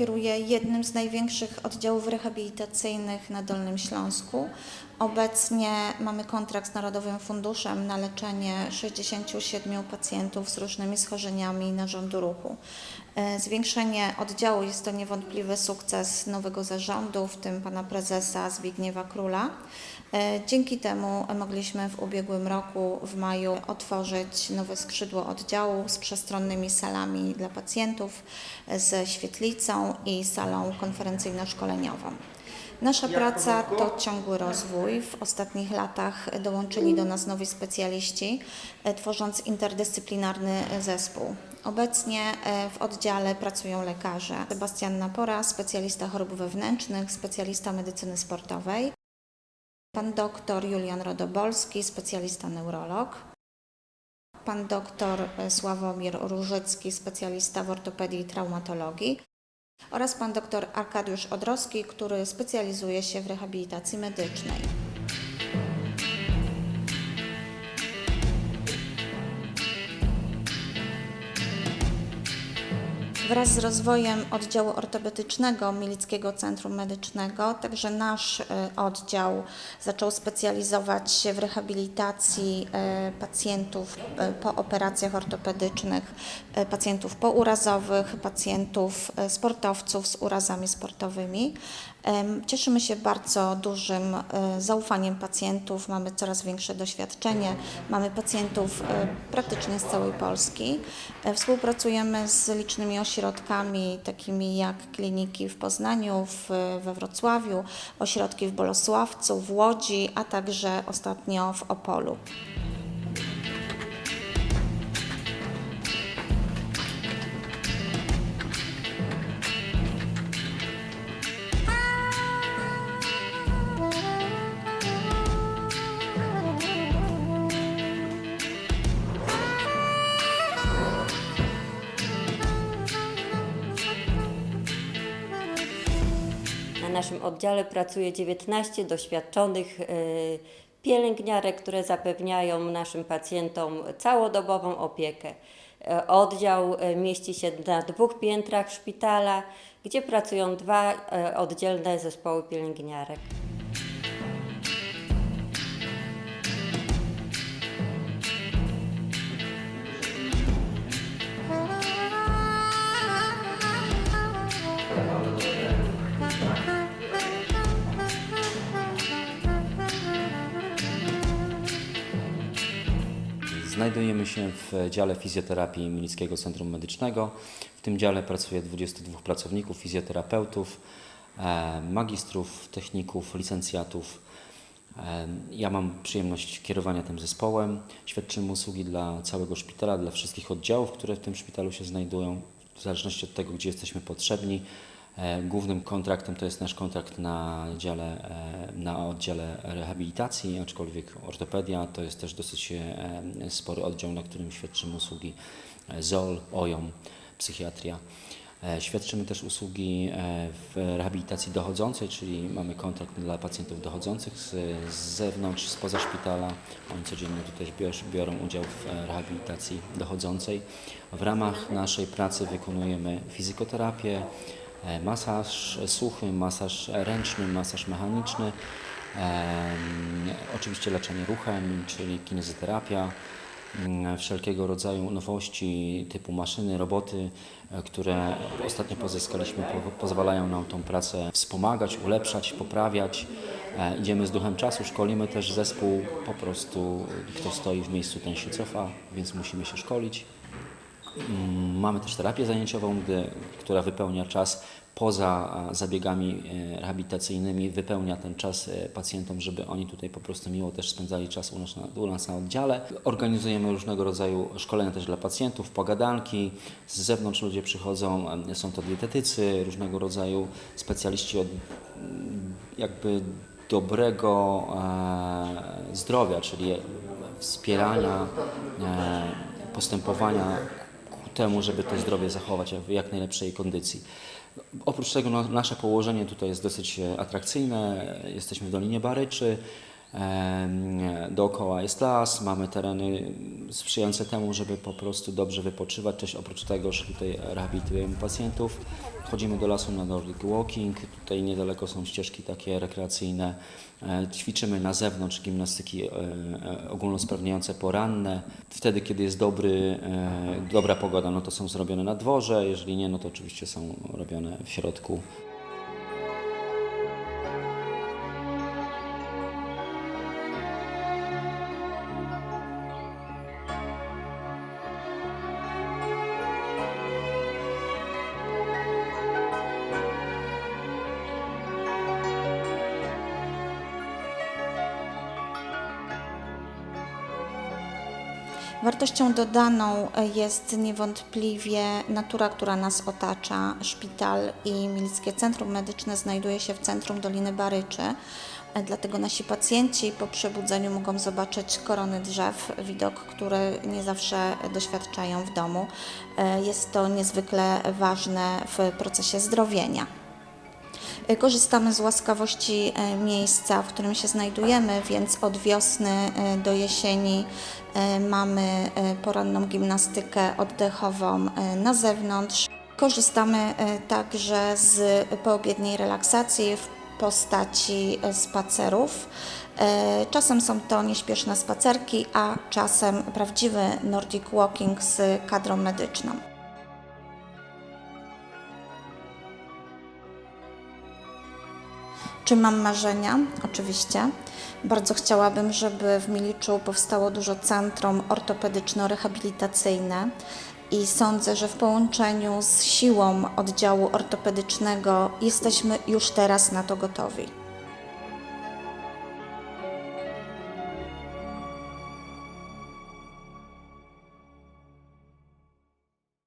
kieruję jednym z największych oddziałów rehabilitacyjnych na Dolnym Śląsku. Obecnie mamy kontrakt z Narodowym Funduszem na leczenie 67 pacjentów z różnymi schorzeniami narządu ruchu. E, Zwiększenie oddziału jest to niewątpliwy sukces nowego zarządu, w tym pana prezesa Zbigniewa Króla. E, Dzięki temu mogliśmy w ubiegłym roku w maju otworzyć nowe skrzydło oddziału z przestronnymi salami dla pacjentów, e, ze świetlicą i salą konferencyjno-szkoleniową. Nasza praca to ciągły rozwój. W ostatnich latach dołączyli do nas nowi specjaliści, e, tworząc interdyscyplinarny e, zespół. Obecnie e, w oddziale pracują lekarze. Sebastian Napora, specjalista chorób wewnętrznych, specjalista medycyny sportowej, pan doktor Julian Rodobolski, specjalista neurolog, pan doktor Sławomir Różycki, specjalista w ortopedii i traumatologii oraz pan dr Arkadiusz Odrowski, który specjalizuje się w rehabilitacji medycznej. Wraz z rozwojem oddziału ortopedycznego Milickiego Centrum Medycznego, także nasz e, oddział zaczął specjalizować się w rehabilitacji e, pacjentów e, po operacjach ortopedycznych, pacjentów pourazowych, pacjentów sportowców z urazami sportowymi. Cieszymy się bardzo dużym zaufaniem pacjentów, mamy coraz większe doświadczenie, mamy pacjentów praktycznie z całej Polski. E, Współpracujemy z licznymi ośrodkami, takimi jak kliniki w Poznaniu, w, we Wrocławiu, ośrodki w Bolesławcu, w Łodzi, a także ostatnio w Opolu. Naszym oddziale pracuje 19 doświadczonych e, pielęgniarek, które zapewniają naszym pacjentom całodobową opiekę. E, Oddział e, mieści się na dwóch piętrach szpitala, gdzie pracują dwa e, oddzielne zespoły pielęgniarek. Znajdujemy się w dziale fizjoterapii Milickiego Centrum Medycznego. W tym dziale pracuje 22 pracowników, fizjoterapeutów, e, magistrów, techników, licencjatów. E, Ja mam przyjemność kierowania tym zespołem. Świadczymy usługi dla całego szpitala, dla wszystkich oddziałów, które w tym szpitalu się znajdują, w zależności od tego, gdzie jesteśmy potrzebni. E, Głównym kontraktem to jest nasz kontrakt na, dziale, e, na oddziale rehabilitacji, aczkolwiek ortopedia to jest też dosyć e, spory oddział, na którym świadczymy usługi ZOL, OJOM, psychiatria. Świadczymy też usługi w rehabilitacji dochodzącej, czyli mamy kontrakt dla pacjentów dochodzących z, z zewnątrz, spoza szpitala. Oni codziennie tutaj bior- biorą udział w rehabilitacji dochodzącej. W ramach naszej pracy wykonujemy fizykoterapię, masaż suchy, masaż ręczny, masaż mechaniczny, oczywiście leczenie ruchem, czyli kinezoterapia, mm, wszelkiego rodzaju nowości typu maszyny, roboty, e, które ostatnio pozyskaliśmy, po, pozwalają nam tą pracę wspomagać, ulepszać, poprawiać. E, Idziemy z duchem czasu, szkolimy też zespół, po prostu kto stoi w miejscu, ten się cofa, więc musimy się szkolić. Mamy też terapię zajęciową, gdy, która wypełnia czas poza zabiegami e, rehabilitacyjnymi, wypełnia ten czas e, pacjentom, żeby oni tutaj po prostu miło też spędzali czas u nas, na, u nas na oddziale. Organizujemy różnego rodzaju szkolenia też dla pacjentów, pogadanki. Z zewnątrz ludzie przychodzą, e, są to dietetycy, różnego rodzaju specjaliści od mm, jakby dobrego zdrowia, czyli wspierania postępowania temu, żeby to zdrowie zachować w jak najlepszej kondycji. Oprócz tego no, nasze położenie tutaj jest dosyć e, atrakcyjne. Jesteśmy w Dolinie Baryczy. Dookoła jest las, mamy tereny sprzyjające temu, żeby po prostu dobrze wypoczywać. Też oprócz tego, że tutaj rehabilitujemy pacjentów, chodzimy do lasu na Nordic Walking. Tutaj niedaleko są ścieżki takie rekreacyjne. E, Ćwiczymy na zewnątrz gimnastyki e, e, ogólnosprawniające poranne. Wtedy, kiedy jest dobry, dobra pogoda, no to są zrobione na dworze. Jeżeli nie, no to oczywiście są robione w środku. Wartością dodaną e, jest niewątpliwie natura, która nas otacza. Szpital i Milickie Centrum Medyczne znajduje się w centrum Doliny Baryczy. E, Dlatego nasi pacjenci po przebudzeniu mogą zobaczyć korony drzew, widok, który nie zawsze doświadczają w domu. E, Jest to niezwykle ważne w procesie zdrowienia. E, Korzystamy z łaskawości e, miejsca, w którym się znajdujemy, więc od wiosny e, do jesieni mamy poranną gimnastykę oddechową na zewnątrz. Korzystamy także z poobiedniej relaksacji w postaci spacerów. Czasem są to nieśpieszne spacerki, a czasem prawdziwy Nordic Walking z kadrą medyczną. Czy mam marzenia? Oczywiście. Bardzo chciałabym, żeby w Miliczu powstało dużo centrum ortopedyczno-rehabilitacyjne i sądzę, że w połączeniu z siłą oddziału ortopedycznego jesteśmy już teraz na to gotowi.